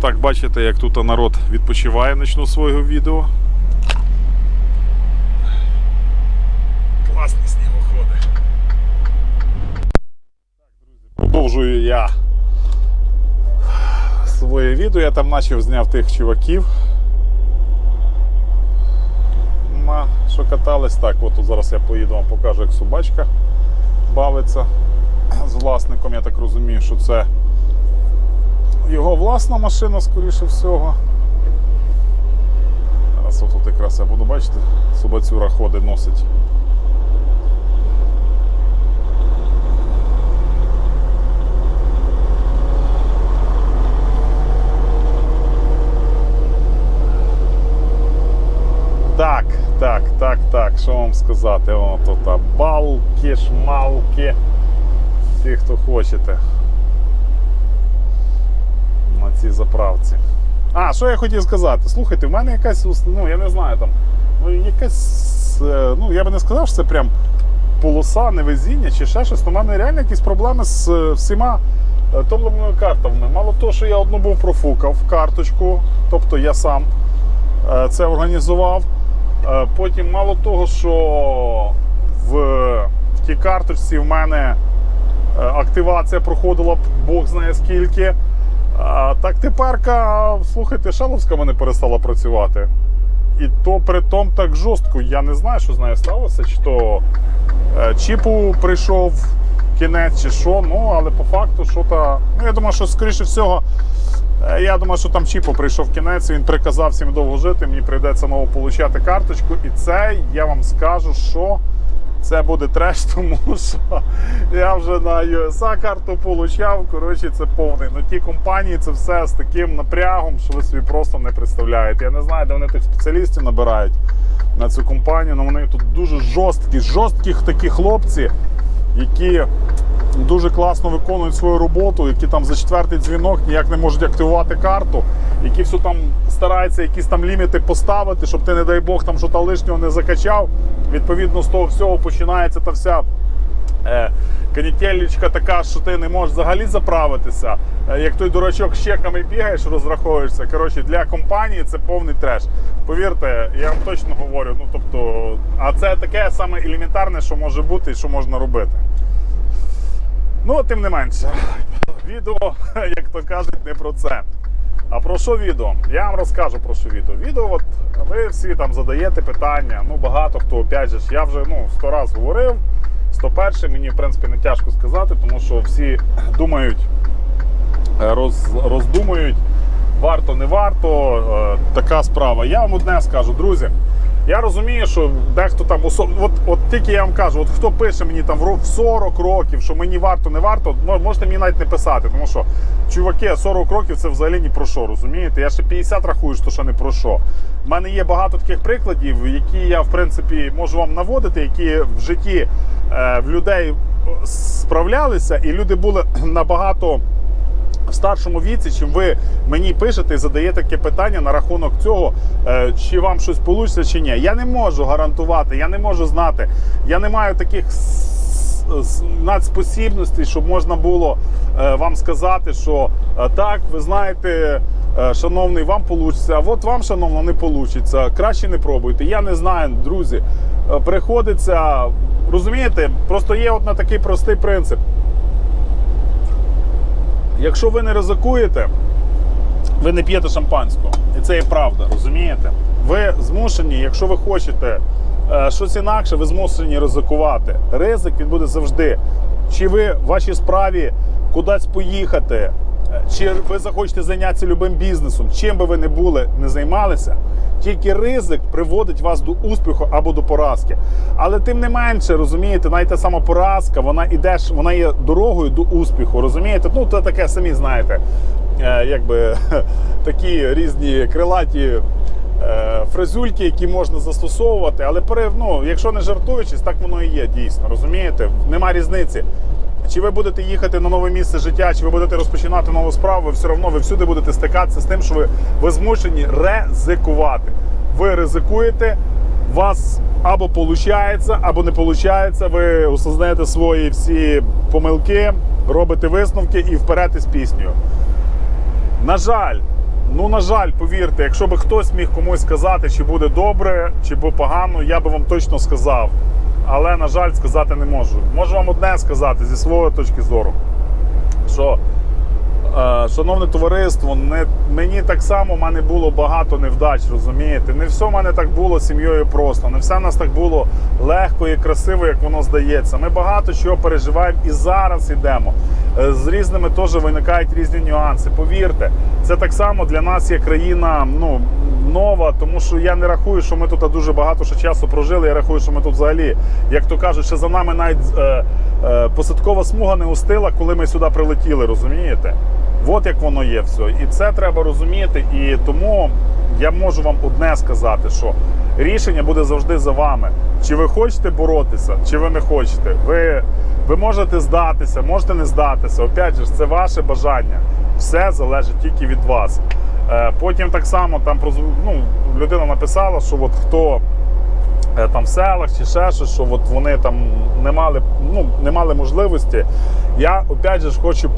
Так, бачите, як тут народ відпочиває, почну свого відео. Класні снігоходи. Так, друзі, продовжую я своє відео. Я там почав зняв тих чуваків. На, що катались так, от зараз я поїду вам покажу, як собачка бавиться з власником. Я так розумію, що це його власна машина, скоріше всього. Зараз отут якраз я буду бачити, собацюра ходить, носить. Так, так, так, так, що вам сказати? О, тут балки, шмалки. Всі, хто хочете. Цій заправці. А, що я хотів сказати? Слухайте, в мене якась, ну я не знаю там, ну якась, е, ну я би не сказав, що це прям полоса, невезіння чи ще щось. У мене реально якісь проблеми з е, всіма е, топливними картами. Мало того, що я одну був профукав карточку, тобто я сам це організував. Потім мало того, що в, тій карточці в мене активація проходила Бог знає скільки. Так теперка, слухайте, шаловська мене перестала працювати. І то при тому так жорстко. Я не знаю, що з нею сталося, чи то е, чіпу прийшов кінець, чи що. Ну, але по факту, що то. Ну, я думаю, що скоріше всього. е, Я думаю, що там Чіпо прийшов кінець, він приказав всім довго жити, мені прийдеться нову получати карточку. І це я вам скажу, що це буде треш, тому що я вже на USA карту получав. Коротше, це повний. Ну ті компанії це все з таким напрягом, що ви собі просто не представляєте. Я не знаю, де вони тих спеціалістів набирають на цю компанію, але вони тут дуже жорсткі, жорсткі такі хлопці, які дуже класно виконують свою роботу, які там за четвертий дзвінок ніяк не можуть активувати карту, які все там стараються якісь там ліміти поставити, щоб ти, не дай Бог, там щось лишнього не закачав. Відповідно, з того всього починається та вся. Е, канітелечка така, що ти не можеш взагалі заправитися. Е, як той дурачок з чеками бігаєш, розраховуєшся. Коротше, для компанії це повний треш. Повірте, я вам точно говорю. Ну тобто, а це таке саме елементарне, що може бути і що можна робити. Ну, тим не менше, відео, як то кажуть, не про це. А про що відео? Я вам розкажу про що відео. Відео, от ви всі там задаєте питання. Ну, багато хто, опять же, я вже ну, сто раз говорив. 101 мені, в принципі, не тяжко сказати, тому що всі думають, е, роз, роздумують, варто, не варто. е, Така справа. Я вам одне скажу, друзі. Я розумію, що дехто там осо- от, от тільки я вам кажу, от хто пише мені там в ро- 40 років, що мені варто, не варто, можете мені навіть не писати, тому що чуваки, 40 років це взагалі ні про що, розумієте? Я ще 50 рахую, що ще не про що. У мене є багато таких прикладів, які я в принципі можу вам наводити, які в житті е, в людей справлялися, і люди були набагато в старшому віці, чим ви мені пишете і задаєте таке питання на рахунок цього, е, чи вам щось вийде, чи ні. Я не можу гарантувати, я не можу знати. Я не маю таких надспосібностей, щоб можна було е, вам сказати, що е, так, ви знаєте. Шановний, вам вийде, а от вам, шановно, не вийде. Краще не пробуйте. Я не знаю, друзі. Приходиться, розумієте, просто є от на такий простий принцип. Якщо ви не ризикуєте, ви не п'єте шампанського. І це є правда, розумієте? Ви змушені, якщо ви хочете е, щось інакше, ви змушені ризикувати. Ризик він буде завжди. Чи ви в вашій справі кудись поїхати, чи ви захочете зайнятися любим бізнесом, чим би ви не були, не займалися, тільки ризик приводить вас до успіху або до поразки. Але тим не менше, розумієте, навіть та сама поразка, вона іде, вона є дорогою до успіху. Розумієте? Ну, це таке самі знаєте, е, якби такі різні крилаті. е, Фразюльки, які можна застосовувати, але ну, якщо не жартуючись, так воно і є дійсно. Розумієте? Нема різниці. Чи ви будете їхати на нове місце життя, чи ви будете розпочинати нову справу, ви все одно ви всюди будете стикатися з тим, що ви, ви змушені ризикувати. Ви ризикуєте, у вас або виходить, або не виходить. Ви осознаєте свої всі помилки, робите висновки і вперед із піснею. На жаль, Ну, на жаль, повірте, якщо би хтось міг комусь сказати, чи буде добре, чи буде погано, я би вам точно сказав. Але, на жаль, сказати не можу. Можу вам одне сказати зі своєї точки зору, що Е, Шановне товариство, не, мені так само в мене було багато невдач, розумієте? Не все в мене так було сім'єю просто. Не все в нас так було легко і красиво, як воно здається. Ми багато чого переживаємо і зараз йдемо. Е, З різними теж виникають різні нюанси. Повірте, це так само для нас є країна ну, нова, тому що я не рахую, що ми тут дуже багато ще часу прожили. Я рахую, що ми тут взагалі, як то кажуть, ще за нами навіть е, е, посадкова смуга не устила, коли ми сюди прилетіли, розумієте? От як воно є все. І це треба розуміти. І тому я можу вам одне сказати, що рішення буде завжди за вами. Чи ви хочете боротися, чи ви не хочете. Ви, ви можете здатися, можете не здатися. Опять же, це ваше бажання. Все залежить тільки від вас. Е, Потім так само там ну, людина написала, що от хто е, там в селах чи ще щось, що от вони там не мали, ну, не мали можливості. Я опять же хочу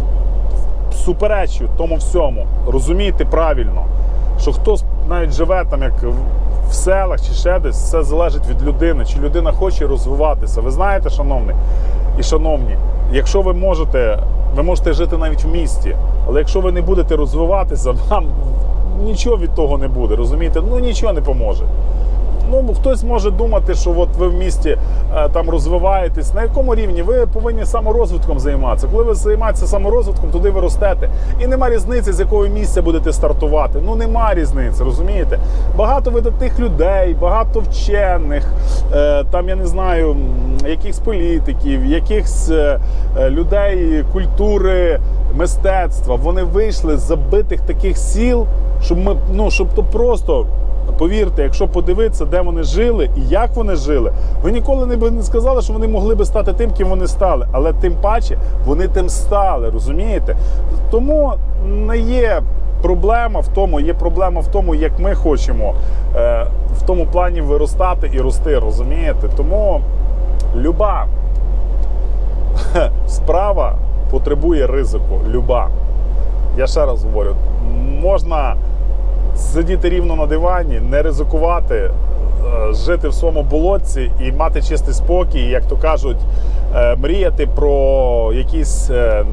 суперечу тому всьому, розуміти правильно, що хто навіть живе там, як в селах чи ще десь, все залежить від людини, чи людина хоче розвиватися. Ви знаєте, шановний і шановні, якщо ви можете, ви можете жити навіть в місті, але якщо ви не будете розвиватися, вам нічого від того не буде. Розумієте? Ну нічого не поможе. Ну, хтось може думати, що от ви в місті е, там розвиваєтесь. На якому рівні ви повинні саморозвитком займатися. Коли ви займаєтеся саморозвитком, туди ви ростете. І нема різниці, з якого місця будете стартувати. Ну нема різниці, розумієте? Багато видатних людей, багато вчених, е, там я не знаю, якихось політиків, якихось е, е, людей культури, мистецтва. Вони вийшли з забитих таких сіл, щоб ми ну щоб то просто. Повірте, якщо подивитися, де вони жили і як вони жили, ви ніколи не би не сказали, що вони могли би стати тим, ким вони стали. Але тим паче вони тим стали, розумієте? Тому не є проблема в тому, є проблема в тому, як ми хочемо е, в тому плані виростати і рости, розумієте? Тому люба справа потребує ризику. Люба. Я ще раз говорю, можна сидіти рівно на дивані, не ризикувати, е, жити в своєму болотці і мати чистий спокій, як то кажуть, е, мріяти про якісь е,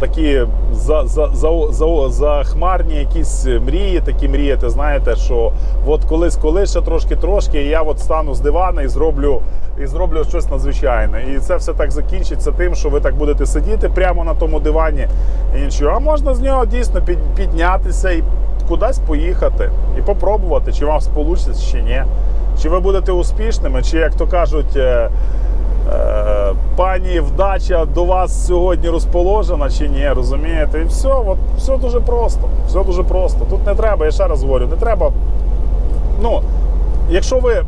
такі за, за, за, за, захмарні якісь мрії, такі мріяти, знаєте, що от колись, колись ще трошки-трошки, я от стану з дивана і зроблю. І зроблю щось надзвичайне. І це все так закінчиться тим, що ви так будете сидіти прямо на тому дивані і нічого. А можна з нього дійсно під, піднятися і кудись поїхати і попробувати, чи вам вийде, чи ні. Чи ви будете успішними, чи, як то кажуть, е, е, пані вдача до вас сьогодні розположена, чи ні, розумієте? І все, от, все дуже просто. Все дуже просто. Тут не треба, я ще раз говорю, не треба. Ну, якщо ви.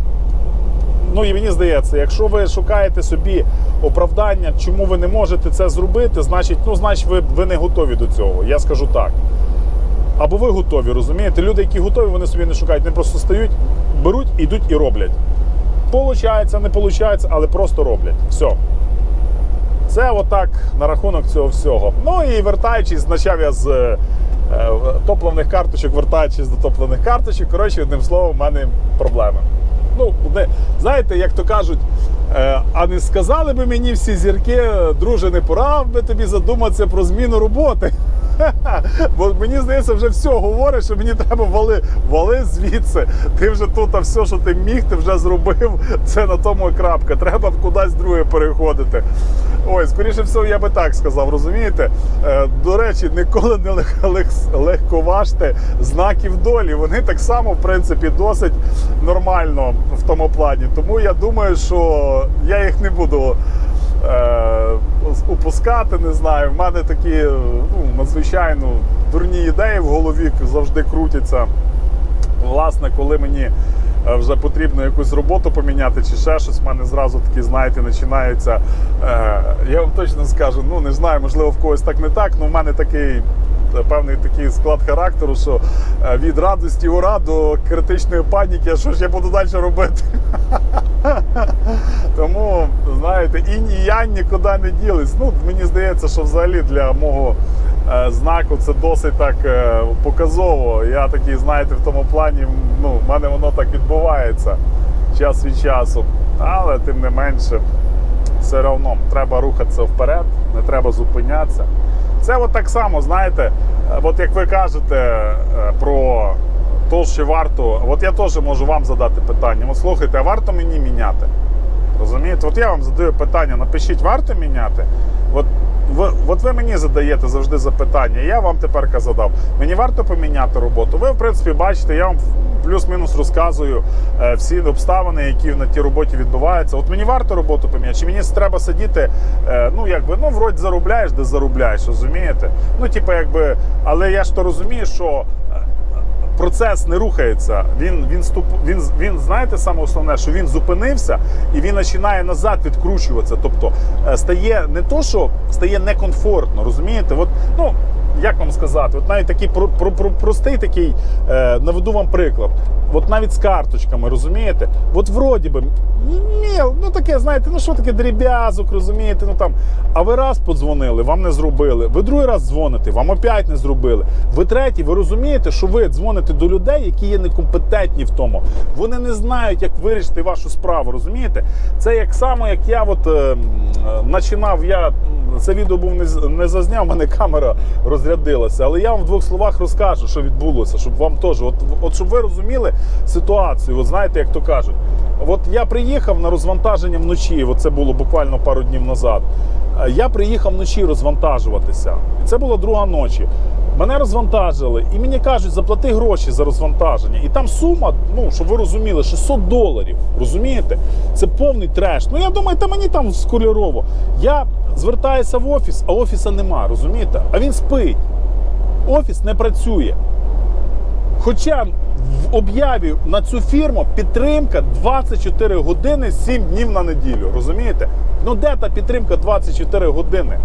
Ну і мені здається, якщо ви шукаєте собі оправдання, чому ви не можете це зробити, значить, ну, значить, ви, ви не готові до цього. Я скажу так. Або ви готові, розумієте? Люди, які готові, вони собі не шукають, вони просто стають, беруть, ідуть і роблять. Получається, не получається, але просто роблять. Все. Це отак на рахунок цього всього. Ну і вертаючись, почав я з е, е, топливних карточок, вертаючись до топливних карточок. Коротше, одним словом, в мене проблеми. Ну, не, знаєте, як то кажуть, е, а не сказали би мені всі зірки, друже, не пора би тобі задуматися про зміну роботи. Бо мені здається, вже все говорить, що мені треба вали, вали звідси. Ти вже тут, а все, що ти міг, ти вже зробив. Це на тому і крапка. Треба кудись друге переходити. Ой, скоріше всього, я би так сказав, розумієте? Е, До речі, ніколи не лег- лег- легковажте знаків долі. Вони так само, в принципі, досить нормально в тому плані. Тому я думаю, що я їх не буду упускати, не знаю. В мене такі ну, надзвичайно дурні ідеї в голові завжди крутяться. Власне, коли мені е, вже потрібно якусь роботу поміняти чи ще щось, в мене зразу такі, знаєте, починаються. Е, я вам точно скажу, ну не знаю, можливо, в когось так не так, але в мене такий. е, Певний такий склад характеру, що е, від радості ура до критичної паніки, що ж я буду далі робити? Тому, знаєте, і янь нікуди не ділись. Ну, мені здається, що взагалі для мого е, знаку це досить так е, показово. Я такий, знаєте, в тому плані, ну, в мене воно так відбувається час від часу. Але тим не менше, все одно треба рухатися вперед, не треба зупинятися. Це от так само, знаєте, е, от як ви кажете про те, що варто, от я теж можу вам задати питання. От слухайте, а варто мені міняти? Розумієте? От я вам задаю питання, напишіть, варто міняти? От ви, от ви мені задаєте завжди запитання, я вам тепер задав. Мені варто поміняти роботу. Ви, в принципі, бачите, я вам плюс-мінус розказую е, всі обставини, які на тій роботі відбуваються. От мені варто роботу поміняти, чи мені треба сидіти, е, ну якби, ну, вроді заробляєш, де заробляєш, розумієте? Ну, типу, якби, але я ж то розумію, що. Процес не рухається. Він він ступ, він, він знаєте саме основне, що він зупинився і він починає назад відкручуватися. Тобто е, стає не то, що стає некомфортно, розумієте? От, ну, як вам сказати, от навіть такий про, про, про, простий такий, е, наведу вам приклад. От навіть з карточками, розумієте? От вроді би, міл, ну таке, знаєте, ну що таке дріб'язок, розумієте? Ну там, а ви раз подзвонили, вам не зробили. Ви другий раз дзвоните, вам опять не зробили. Ви третій, ви розумієте, що ви дзвоните до людей, які є некомпетентні в тому. Вони не знають, як вирішити вашу справу. Розумієте? Це як само, як я от е, е, починав, я це відео був не, не зазняв, мене камера розрядилася. Але я вам в двох словах розкажу, що відбулося, щоб вам теж, от, от щоб ви розуміли ситуацію. От знаєте, як то кажуть. От я приїхав на розвантаження вночі. От це було буквально пару днів назад. Е, Я приїхав вночі розвантажуватися. І це була друга ночі. Мене розвантажили, і мені кажуть, заплати гроші за розвантаження. І там сума, ну щоб ви розуміли, 600 доларів. Розумієте? Це повний треш. Ну я думаю, та мені там скольорово. Я звертаюся в офіс, а офіса нема, розумієте? А він спить. Офіс не працює. Хоча в об'яві на цю фірму підтримка 24 години 7 днів на неділю. Розумієте? Ну де та підтримка 24 години?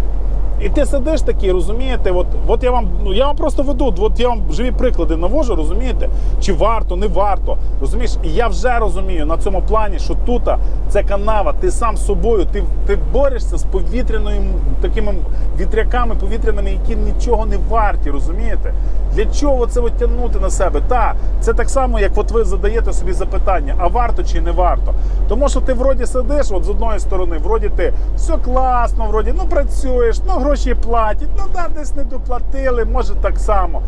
І ти сидиш такий, розумієте? От, от я вам ну я вам просто веду, от я вам живі приклади навожу, розумієте? Чи варто, не варто. Розумієш? І я вже розумію на цьому плані, що тут це канава, ти сам з собою, ти, ти борешся з повітряною такими вітряками повітряними, які нічого не варті, розумієте? Для чого це от тягнути на себе? Так, це так само, як от ви задаєте собі запитання, а варто чи не варто. Тому що ти вроді сидиш, от з одної сторони, вроді ти все класно, вроді ну працюєш, ну гроші платять, ну да, десь не доплатили, може так само.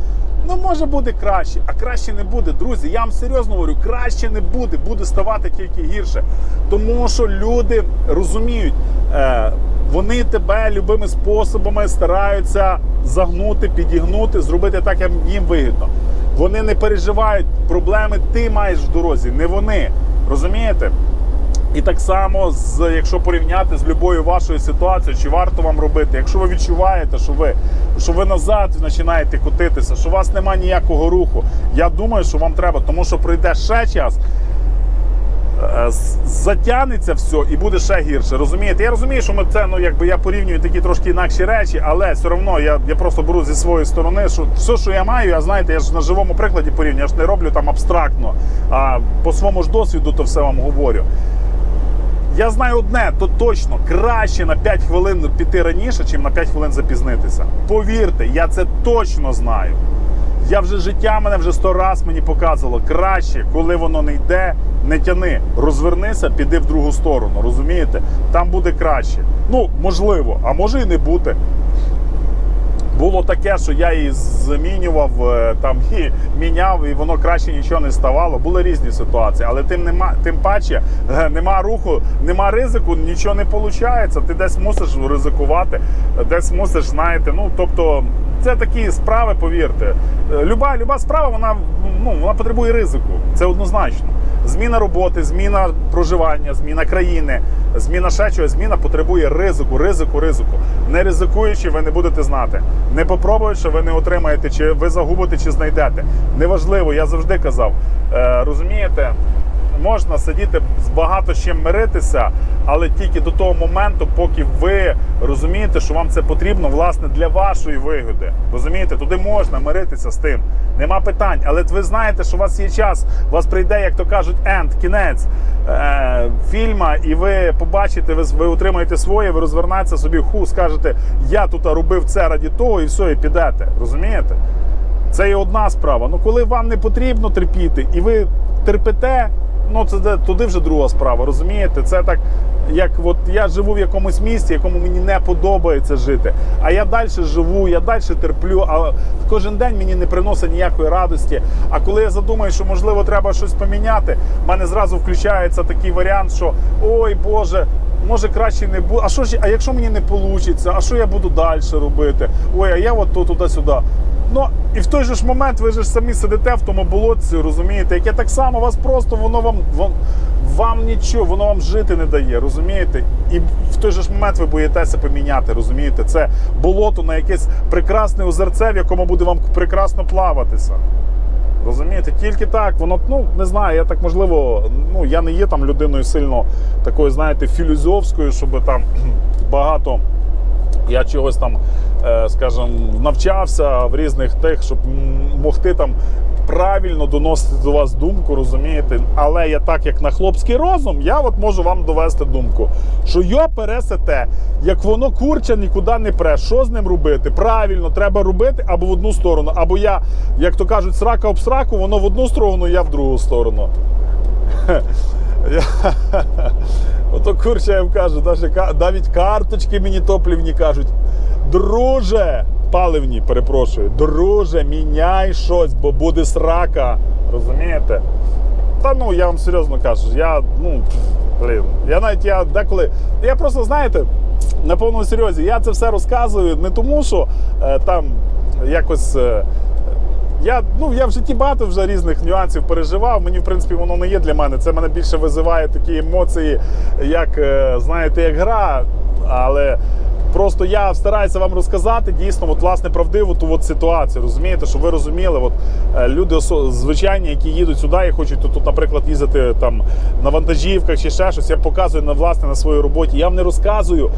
Ну, може буде краще, а краще не буде. Друзі, я вам серйозно говорю, краще не буде, буде ставати тільки гірше. Тому що люди розуміють, е, вони тебе любими способами стараються загнути, підігнути, зробити так, як їм вигідно. Вони не переживають проблеми, ти маєш в дорозі, не вони. Розумієте? І так само, з, якщо порівняти з любою вашою ситуацією, чи варто вам робити, якщо ви відчуваєте, що ви, що ви назад починаєте котитися, що у вас немає ніякого руху, я думаю, що вам треба, тому що пройде ще час, е, затягнеться все і буде ще гірше. Розумієте? Я розумію, що ми це ну якби я порівнюю такі трошки інакші речі, але все одно я, я просто беру зі своєї сторони, що все, що я маю, я знаєте, я ж на живому прикладі порівнюю, я ж не роблю там абстрактно, а по своєму ж досвіду то все вам говорю. Я знаю одне, то точно краще на 5 хвилин піти раніше, чим на 5 хвилин запізнитися. Повірте, я це точно знаю. Я вже життя мене вже сто раз мені показувало. Краще, коли воно не йде, не тяни. Розвернися, піди в другу сторону. Розумієте? Там буде краще. Ну, можливо, а може і не бути. Було таке, що я її замінював е, там і міняв, і воно краще нічого не ставало. Були різні ситуації, але тим нема, тим паче е, нема руху, нема ризику, нічого не виходить. Ти десь мусиш ризикувати, десь мусиш, знаєте. Ну тобто, це такі справи, повірте. Е, Люба, люба справа, вона ну вона потребує ризику. Це однозначно. Зміна роботи, зміна проживання, зміна країни, зміна ще чогось, зміна потребує ризику, ризику, ризику. Не ризикуючи, ви не будете знати. Не попробуючи, ви не отримаєте, чи ви загубите, чи знайдете. Неважливо, я завжди казав. Е, розумієте, можна сидіти з багато з чим миритися, але тільки до того моменту, поки ви розумієте, що вам це потрібно власне для вашої вигоди. Розумієте, туди можна миритися з тим. Нема питань. Але ви знаєте, що у вас є час, у вас прийде, як то кажуть, енд, кінець е, фільма, і ви побачите, ви, ви отримаєте своє, ви розвернеться собі ху, скажете, я тут робив це раді того, і все, і підете. Розумієте? Це є одна справа. Ну коли вам не потрібно терпіти, і ви терпите, ну це туди вже друга справа. Розумієте? Це так, як от я живу в якомусь місті, якому мені не подобається жити. А я далі живу, я далі терплю. А кожен день мені не приносить ніякої радості. А коли я задумаю, що можливо треба щось поміняти, в мене зразу включається такий варіант, що ой Боже. Може краще не буде. А що ж, а якщо мені не вийде, а що я буду далі робити? Ой, а я от то туди-сюди. Ну і в той же ж момент ви ж самі сидите в тому болотці, розумієте, яке так само вас просто воно вам вам, вам нічого, воно вам жити не дає, розумієте? І в той же ж момент ви боїтеся поміняти, розумієте? Це болото на якесь прекрасне озерце, в якому буде вам прекрасно плаватися. Розумієте, тільки так, воно ну не знаю, я так можливо, ну я не є там людиною сильно такою, знаєте, філізовською, щоб там багато я чогось там, скажімо, навчався в різних тих, щоб могти там правильно доносити до вас думку, розумієте? Але я так, як на хлопський розум, я от можу вам довести думку, що йо пересете, як воно курча нікуди не пре. Що з ним робити? Правильно, треба робити або в одну сторону, або я, як то кажуть, срака об сраку, воно в одну сторону, я в другу сторону. Ото курча я вам кажу, навіть карточки мені топлівні кажуть. Друже, паливні, перепрошую, друже, міняй щось, бо буде срака. Розумієте? Та ну я вам серйозно кажу, я ну блін, я навіть я деколи. Я просто знаєте, на повному серйозі, я це все розказую не тому, що е, там якось. Е, я, ну, я в житті багато вже різних нюансів переживав. Мені, в принципі, воно не є для мене. Це мене більше визиває такі емоції, як, е, знаєте, як гра. Але просто я стараюся вам розказати дійсно, от, власне, правдиву ту от ситуацію. Розумієте, щоб ви розуміли, от, е, люди звичайні, які їдуть сюди і хочуть тут, наприклад, їздити там на вантажівках чи ще щось, я показую на власне на своїй роботі. Я вам не розказую.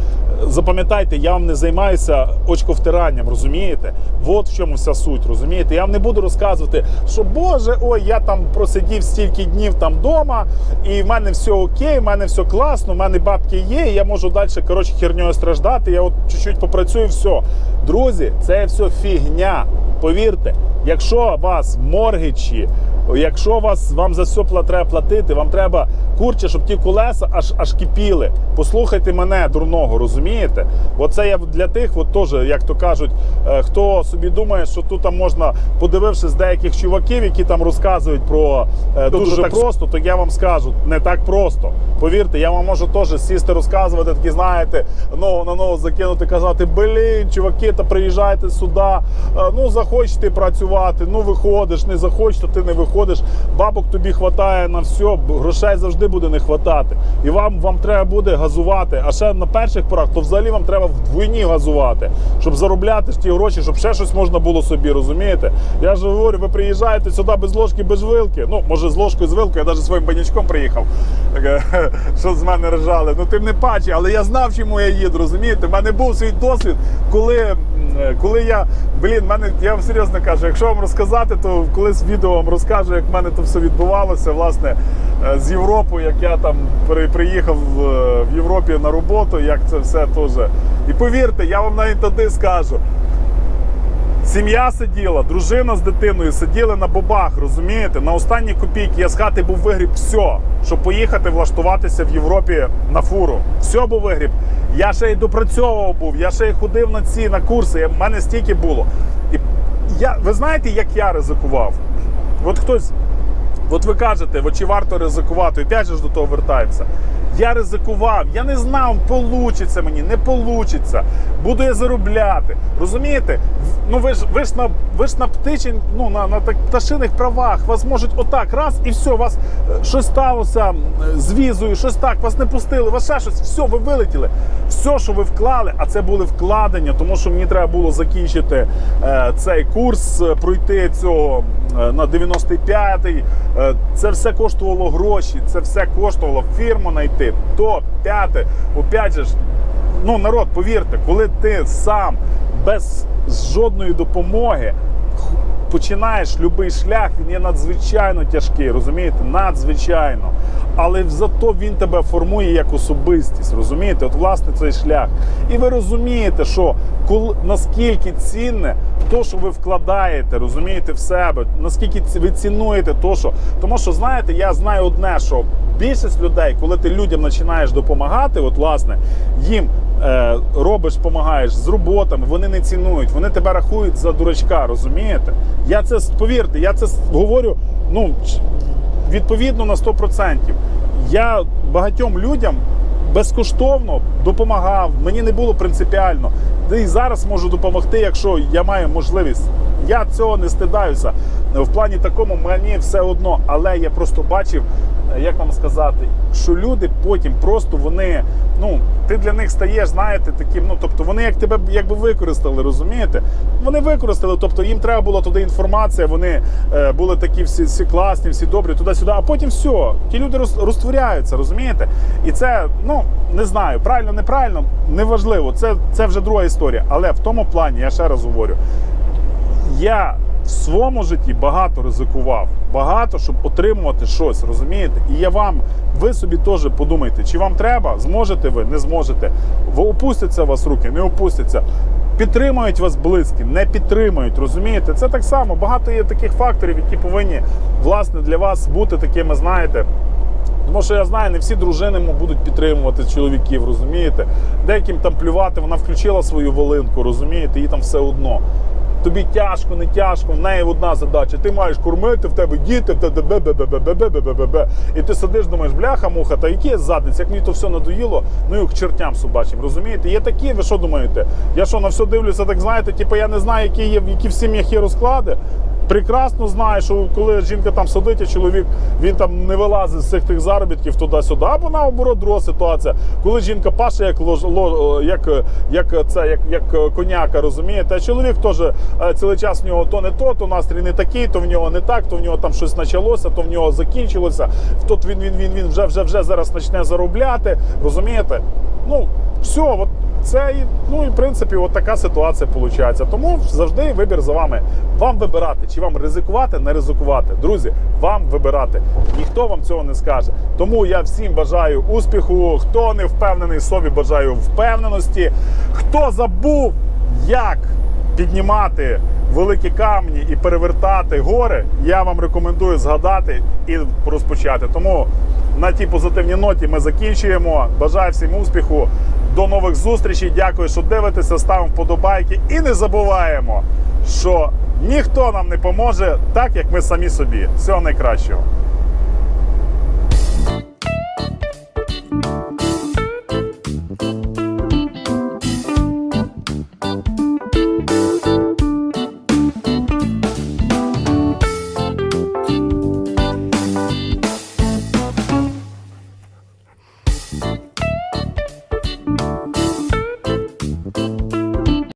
Запам'ятайте, я вам не займаюся очковтиранням, розумієте? От в чому вся суть, розумієте? Я вам не буду розказувати, що Боже, ой, я там просидів стільки днів там вдома, і в мене все окей, в мене все класно, в мене бабки є, і я можу далі коротше, херньою страждати. Я от чуть-чуть попрацюю, все. Друзі, це все фігня. Повірте, якщо вас моргичі, якщо вас вам за все треба платити, вам треба курче, щоб ті колеса аж аж кипіли. Послухайте мене, дурного, розумієте? Бо це я для тих, от теж, як то кажуть, е, хто собі думає, що тут там можна, подивившись деяких чуваків, які там розказують про е, дуже, дуже так- просто, то я вам скажу, не так просто. Повірте, я вам можу теж сісти розказувати, такі, знаєте, ногу на ногу закинути, казати, блін, чуваки, та приїжджайте сюди, е, ну захочете працювати, ну виходиш, не захочеш, то ти не виходиш. Бабок тобі хватає на все, грошей завжди буде не хватати. І вам, вам треба буде газувати. А ще на перших порах, то взагалі вам треба вдвойні газувати, щоб заробляти ті гроші, щоб ще щось можна було собі, розумієте? Я ж говорю, ви приїжджаєте сюди без ложки, без вилки. Ну, може, з ложкою, з вилкою, я навіть своїм банячком приїхав. Таке, що з мене ржали. Ну тим не паче, але я знав, чому я їду, розумієте? У мене був свій досвід, коли, коли я, блін, мене, я вам серйозно кажу, якщо вам розказати, то колись відео вам розкажу, як в мене то все відбувалося, власне, е, з Європи, як я там при- приїхав е, в Європі на роботу, як це все теж. І повірте, я вам навіть тоді скажу. Сім'я сиділа, дружина з дитиною сиділи на бобах, розумієте? На останні копійки я з хати був вигріб все, щоб поїхати влаштуватися в Європі на фуру. Все був вигріб. Я ще й допрацьовував був, я ще й ходив на ці на курси. В мене стільки було. І я, ви знаєте, як я ризикував? От хтось От ви кажете, чи варто ризикувати? І опять же ж до того вертаємося. Я ризикував, я не знав, получиться мені, не получиться. Буду я заробляти. Розумієте? Ну ви ж ви ж на ви ж на птичин, ну на, на пташиних правах. Вас можуть отак раз і все, вас е, щось сталося з візою, щось так, вас не пустили, вас ще щось, все, ви вилетіли. Все, що ви вклали, а це були вкладення, тому що мені треба було закінчити е, цей курс, е, пройти цього е, на 95-й. Е, це все коштувало гроші, це все коштувало фірму знайти. То п'яте, опять же ну народ, повірте, коли ти сам без жодної допомоги починаєш будь-який шлях, він є надзвичайно тяжкий, розумієте? Надзвичайно. Але зато він тебе формує як особистість, розумієте? От власне цей шлях. І ви розумієте, що коли, наскільки цінне то, що ви вкладаєте, розумієте, в себе, наскільки ви цінуєте то, що. Тому що, знаєте, я знаю одне, що більшість людей, коли ти людям починаєш допомагати, от власне, їм е, робиш, допомагаєш з роботами, вони не цінують, вони тебе рахують за дурачка, розумієте? Я це повірте, я це говорю ну, відповідно на 100%. Я багатьом людям безкоштовно допомагав, мені не було принципіально. І зараз можу допомогти, якщо я маю можливість. Я цього не стидаюся. В плані такому мені все одно, але я просто бачив, як вам сказати, що люди потім просто вони, ну, ти для них стаєш, знаєте, таким, ну тобто вони як тебе якби використали, розумієте? Вони використали, тобто їм треба була туди інформація, вони е, були такі всі, всі класні, всі добрі, туди-сюди, а потім все, ті люди роз, розтворяються, розумієте? І це, ну не знаю, правильно, неправильно, неважливо. Це, це вже друга історія. Але в тому плані, я ще раз говорю, я в своєму житті багато ризикував, багато, щоб отримувати щось, розумієте? І я вам, ви собі теж подумайте, чи вам треба, зможете ви, не зможете. Ви опустяться вас руки, не опустяться. Підтримують вас близькі, не підтримують, розумієте? Це так само. Багато є таких факторів, які повинні власне для вас бути такими, знаєте. Тому що я знаю, не всі дружини будуть підтримувати чоловіків, розумієте? Деяким там плювати, вона включила свою волинку, розумієте, їй там все одно. Тобі тяжко, не тяжко, в неї одна задача. Ти маєш кормити, в тебе діти, в тебе бе-бе-бе-бе-бе-бе-бе-бе-бе. І ти сидиш, думаєш, бляха, муха, та які задниці, як мені то все надоїло, ну і к чертям собачим, розумієте? Є такі, ви що думаєте? Я що на все дивлюся, так знаєте, типу я не знаю, які є, які в сім'ях є розклади. Прекрасно знаю, що коли жінка там сидить, а чоловік він там не вилазить з цих тих заробітків туди-сюди, або наоборот друга ситуація. Коли жінка паше як лож, ло- як, як це, як, як коняка, розумієте, а чоловік теж е, цілий час в нього то не то, то настрій не такий, то в нього не так, то в нього там щось почалося, то в нього закінчилося. Тут він він він він вже вже вже зараз почне заробляти. Розумієте? Ну все, от це ну і в принципі, от така ситуація виходить. Тому завжди вибір за вами. Вам вибирати, чи вам ризикувати, не ризикувати. Друзі, вам вибирати. Ніхто вам цього не скаже. Тому я всім бажаю успіху. Хто не впевнений собі, бажаю впевненості. Хто забув, як піднімати великі камні і перевертати гори, я вам рекомендую згадати і розпочати. Тому на тій позитивній ноті ми закінчуємо. Бажаю всім успіху. До нових зустрічей. Дякую, що дивитеся. Ставимо вподобайки. І не забуваємо, що ніхто нам не поможе так, як ми самі собі. Всього найкращого.